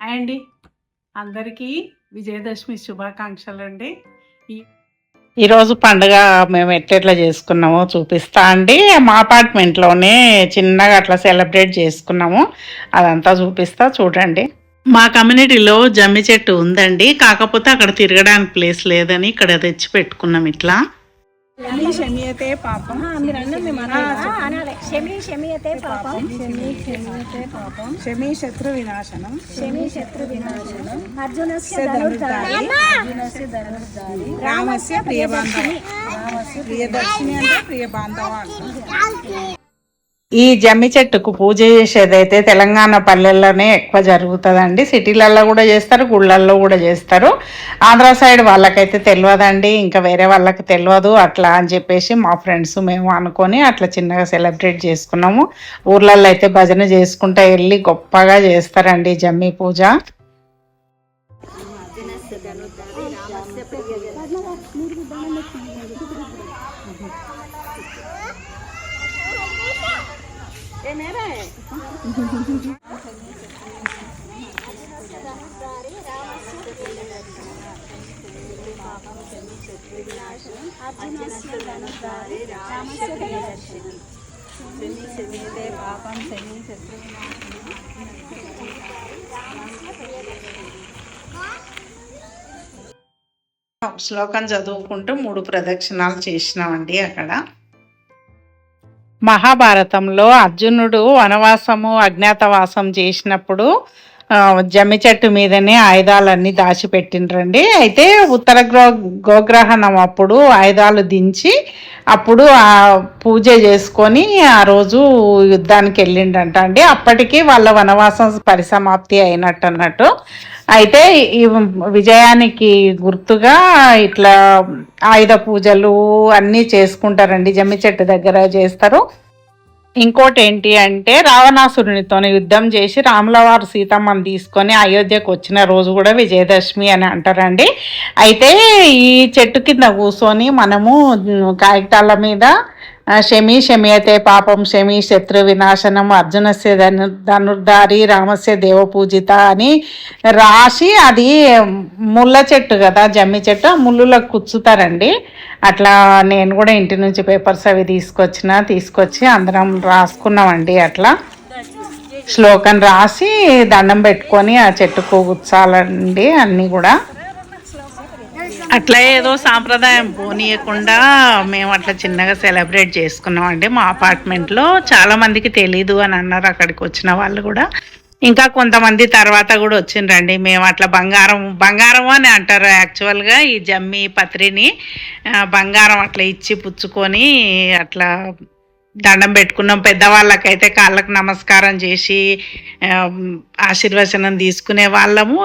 అండి. అందరికీ విజయదశమి శుభాకాంక్షలు అండి ఈరోజు పండుగ మేము ఎట్లెట్లా చేసుకున్నామో చూపిస్తా అండి. మా అపార్ట్మెంట్లోనే చిన్నగా అట్లా సెలబ్రేట్ చేసుకున్నాము. అదంతా చూపిస్తా చూడండి. మా కమ్యూనిటీలో జమ్మి చెట్టు ఉందండి. కాకపోతే అక్కడ తిరగడానికి ప్లేస్ లేదని ఇక్కడ తెచ్చి పెట్టుకున్నాం ఇట్లా. శమి శమియతే పాపం. మీరు అన్నం మేము అనాలి. అనాలి శమి శమియతే పాపం. శమి శమియతే పాపం. శమి శత్రు వినాశనం. శమి శత్రు వినాశనం. అర్జునస్య ధనుర్ధారి. అర్జునస్య ధనుర్ధారి. రామస్య ప్రియ బాంధవ ప్రియదర్శిని అంటే ప్రియ బాంధవ అంటారు ఈ జమ్మి చెట్టుకు పూజ చేసేదైతే తెలంగాణ పల్లెల్లోనే ఎక్కువ జరుగుతుందండి. సిటీలలో కూడా చేస్తారు గుళ్ళల్లో కూడా చేస్తారు. ఆంధ్ర సైడ్ వాళ్ళకైతే తెలియదండి ఇంకా వేరే వాళ్ళకి తెలియదు అట్లా అని చెప్పేసి మా ఫ్రెండ్స్ మేము అనుకొని అట్లా చిన్నగా సెలబ్రేట్ చేసుకున్నాము. ఊర్లలో అయితే భజన చేసుకుంటా వెళ్ళి గొప్పగా చేస్తారండి జమ్మి పూజ. శ్లోకం చదువుకుంటూ మూడు ప్రదక్షిణాలు చేసినామండి అక్కడ. మహాభారతంలో అర్జునుడు వనవాసము అజ్ఞాతవాసం చేసినప్పుడు జమ్మి చెట్టు మీదనే ఆయుధాలన్నీ దాచిపెట్టిండ్రండి. అయితే ఉత్తర గ్రో గోగ్రహణం అప్పుడు ఆయుధాలు దించి అప్పుడు ఆ పూజ చేసుకొని ఆ రోజు యుద్ధానికి వెళ్ళిండంట అండి. అప్పటికి వాళ్ళ వనవాసం పరిసమాప్తి అయినట్టు అన్నట్టు అయితే ఈ విజయానికి గుర్తుగా ఇట్లా ఆయుధ పూజలు అన్నీ చేసుకుంటారండి. జమ్మి చెట్టు దగ్గర చేస్తారు. ఇంకోటి ఏంటి అంటే రావణాసురునితో యుద్ధం చేసి రాములవారు సీతమ్మని తీసుకొని అయోధ్యకు వచ్చిన రోజు కూడా విజయదశమి అని అంటారండి. అయితే ఈ చెట్టు కింద కూర్చొని మనము కాగితాల మీద శమి శమియతే పాపం శమి శత్రు వినాశనం అర్జునస్య ధను ధనుర్ధారి రామస్య దేవపూజిత అని రాసి అది ముళ్ళ చెట్టు కదా జమ్మి చెట్టు ఆ ముళ్ళులకు కుచ్చుతారండి అట్లా నేను కూడా ఇంటి నుంచి పేపర్స్ అవి తీసుకొచ్చిన తీసుకొచ్చి అందరం రాసుకున్నామండి అట్లా. శ్లోకం రాసి దండం పెట్టుకొని ఆ చెట్టుకు కూర్చాలండి అన్నీ కూడా. అట్లా ఏదో సాంప్రదాయం పోనీయకుండా మేము అట్లా చిన్నగా సెలబ్రేట్ చేసుకున్నాం అండి. మా అపార్ట్మెంట్లో చాలా మందికి తెలీదు అని అన్నారు అక్కడికి వచ్చిన వాళ్ళు కూడా. ఇంకా కొంతమంది తర్వాత కూడా వచ్చిండ్రండి. మేము అట్లా బంగారం బంగారం అని అంటారు యాక్చువల్గా ఈ జమ్మి పత్రిని. బంగారం అట్లా ఇచ్చి పుచ్చుకొని అట్లా దండం పెట్టుకున్నాం. పెద్దవాళ్ళకైతే కాళ్ళకు నమస్కారం చేసి ఆశీర్వచనం తీసుకునే వాళ్ళము.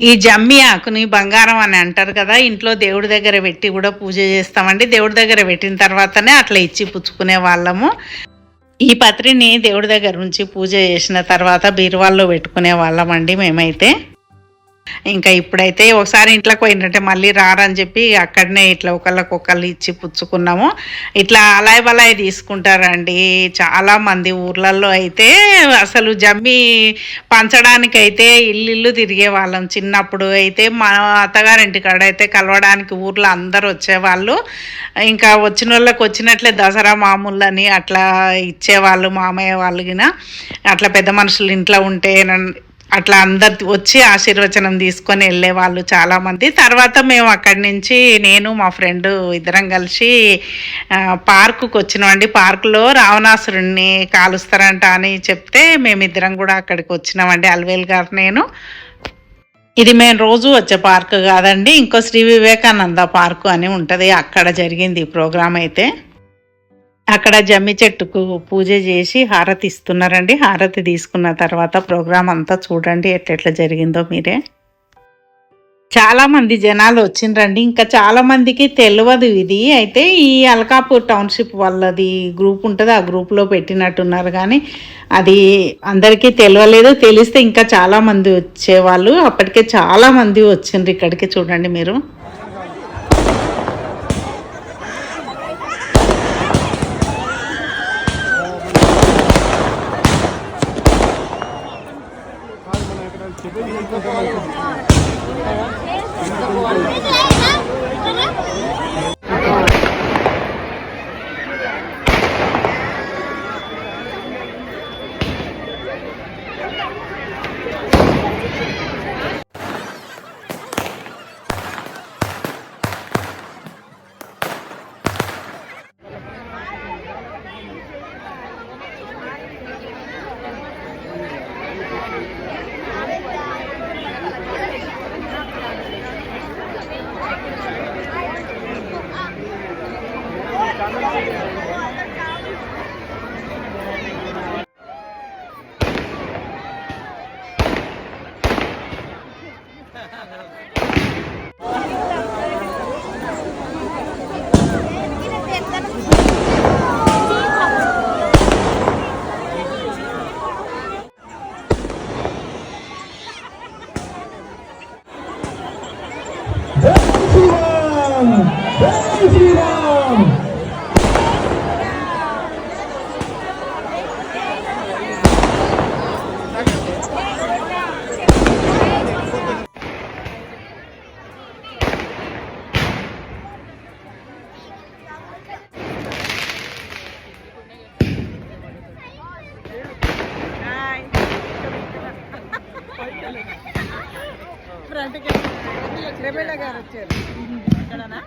ఈ జమ్మి ఆకుని బంగారం అని అంటారు కదా ఇంట్లో దేవుడి దగ్గర పెట్టి కూడా పూజ చేస్తామండి. దేవుడి దగ్గర పెట్టిన తర్వాతనే అట్లా ఇచ్చి పుచ్చుకునే వాళ్ళము. ఈ పత్రిని దేవుడి దగ్గర నుంచి పూజ చేసిన తర్వాత బీరువాల్లో పెట్టుకునే వాళ్ళం అండి మేమైతే. ఇంకా ఇప్పుడైతే ఒకసారి ఇంట్లోకి పోయిందంటే మళ్ళీ రారని చెప్పి అక్కడనే ఇట్లా ఒకళ్ళకి ఒకళ్ళు ఇచ్చి పుచ్చుకున్నాము. ఇట్లా అలాయ్ బలాయ్ తీసుకుంటారండి. చాలామంది ఊర్లలో అయితే అసలు జమ్మి పంచడానికి అయితే ఇల్లు తిరిగే వాళ్ళం చిన్నప్పుడు అయితే మా అత్తగారింటి కాడ అయితే కలవడానికి ఊర్లో అందరు వచ్చేవాళ్ళు. ఇంకా వచ్చిన వాళ్ళకి వచ్చినట్లే దసరా మామూలని అట్లా ఇచ్చేవాళ్ళు మామయ్య వాళ్ళు గిన. అట్లా పెద్ద మనుషులు ఇంట్లో ఉంటే అట్లా అందరు వచ్చి ఆశీర్వచనం తీసుకొని వెళ్ళే వాళ్ళు చాలామంది తర్వాత మేము అక్కడి నుంచి నేను మా ఫ్రెండ్ ఇద్దరం కలిసి పార్కుకు వచ్చినామండి. పార్కులో రావణాసురుణ్ణి కాలుస్తారంట అని చెప్తే మేమిద్దరం కూడా అక్కడికి వచ్చినామండి. అల్వేల్ గారు నేను. ఇది మేము రోజు వచ్చే పార్క్ కాదండి. ఇంకో శ్రీ వివేకానంద పార్కు అని ఉంటుంది. అక్కడ జరిగింది ఈ ప్రోగ్రామ్ అయితే. అక్కడ జమ్మి చెట్టుకు పూజ చేసి హారతి ఇస్తున్నారండి. హారతి తీసుకున్న తర్వాత ప్రోగ్రాం అంతా చూడండి ఎట్లెట్లా జరిగిందో మీరే. చాలామంది జనాలు వచ్చిండ్రండి. ఇంకా చాలామందికి తెలియదు ఇది. అయితే ఈ అల్కాపూర్ టౌన్షిప్ వాళ్ళది గ్రూప్ ఉంటుంది ఆ గ్రూప్లో పెట్టినట్టున్నారు. కానీ అది అందరికీ తెలియలేదు తెలిస్తే ఇంకా చాలామంది వచ్చేవాళ్ళు. అప్పటికే చాలామంది వచ్చిండ్రు ఇక్కడికి చూడండి మీరు. Tá me entendendo. Practical Pramila గారు వచ్చారు ఇక్కడనా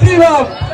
Give up!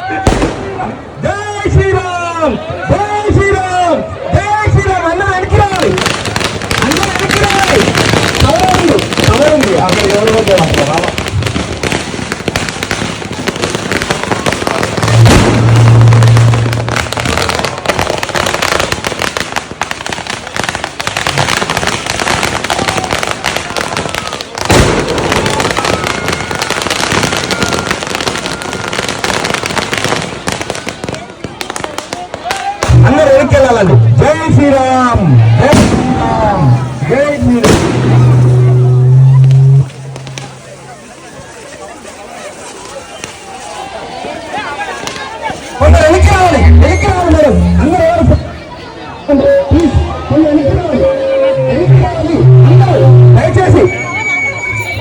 అందరూ ఎక్కెళ్ళాలండి జై శ్రీరామ్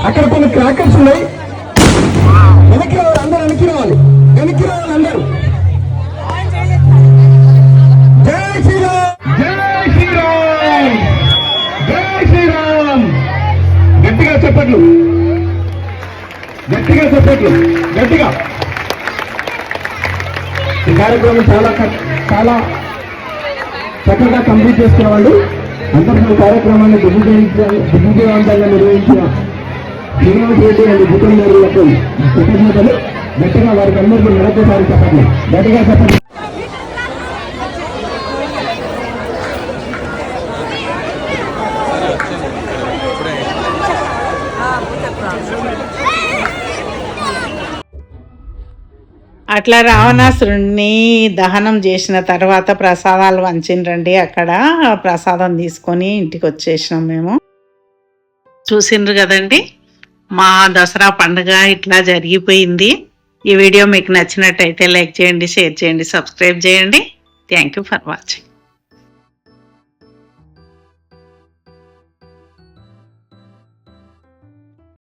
అక్కడ కొన్ని క్రాకర్స్ ఉన్నాయి వెనక్కి రావాలి అందరూ వెనక్కి రావాలి వెనక్కి రావాలి అందరూ జై శ్రీరామ్ జై శ్రీరామ్ జై శ్రీరామ్ గట్టిగా చెప్పట్లు. గట్టిగా. చెప్పట్లు గట్టిగా ఈ కార్యక్రమం చాలా క- చాలా చక్కగా కంప్లీట్ చేసుకున్న వాళ్ళు. అందరూ కార్యక్రమాన్ని దిగ్విజయించ దిగ్విజయవంతంగా నిర్వహించిన శ్రీనివాస్ రెడ్డి అండ్ కుటుంబీకులకు కృతజ్ఞతలు గట్టిగా వారికి అందరికీ మరొకసారి చెప్పండి. గట్టిగా చెప్పండి. అట్లా రావణాసురుణ్ణి దహనం చేసిన తర్వాత ప్రసాదాలు వంచిండ్రండి అక్కడ. ప్రసాదం తీసుకొని ఇంటికి వచ్చేసినాం మేము. చూసిండ్రు కదండి? మా దసరా పండుగ ఇట్లా జరిగిపోయింది. ఈ వీడియో మీకు నచ్చినట్టయితే లైక్ చేయండి షేర్ చేయండి సబ్స్క్రైబ్ చేయండి. Thank you for watching